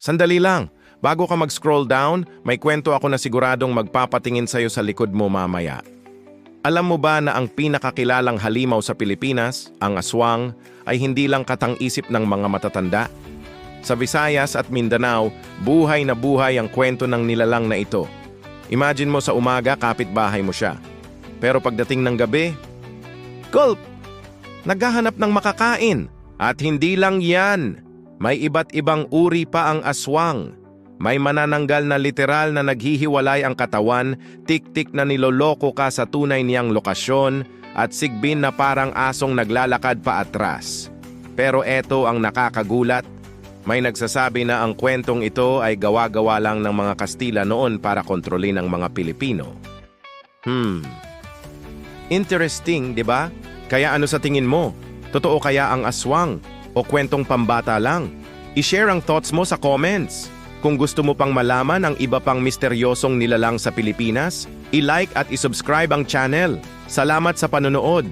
Sandali lang. Bago ka mag-scroll down, may kwento ako na siguradong magpapatingin sa'yo sa likod mo mamaya. Alam mo ba na ang pinakakilalang halimaw sa Pilipinas, ang aswang, ay hindi lang katang-isip ng mga matatanda? Sa Visayas at Mindanao, buhay na buhay ang kwento ng nilalang na ito. Imagine mo sa umaga, kapitbahay mo siya. Pero pagdating ng gabi, Gulp! Naghahanap ng makakain. At hindi lang yan. May iba't ibang uri pa ang aswang. May manananggal na literal na naghihiwalay ang katawan, tik-tik na niloloko ka sa tunay niyang lokasyon, at sigbin na parang asong naglalakad pa atras. Pero eto ang nakakagulat. May nagsasabi na ang kwentong ito ay gawa-gawa lang ng mga Kastila noon para kontrolin ang mga Pilipino. Hmm. Interesting, di ba? Kaya ano sa tingin mo? Totoo kaya ang aswang? O kwentong pambata lang? I-share ang thoughts mo sa comments. Kung gusto mo pang malaman ang iba pang misteryosong nilalang sa Pilipinas, i-like at i-subscribe ang channel. Salamat sa panonood!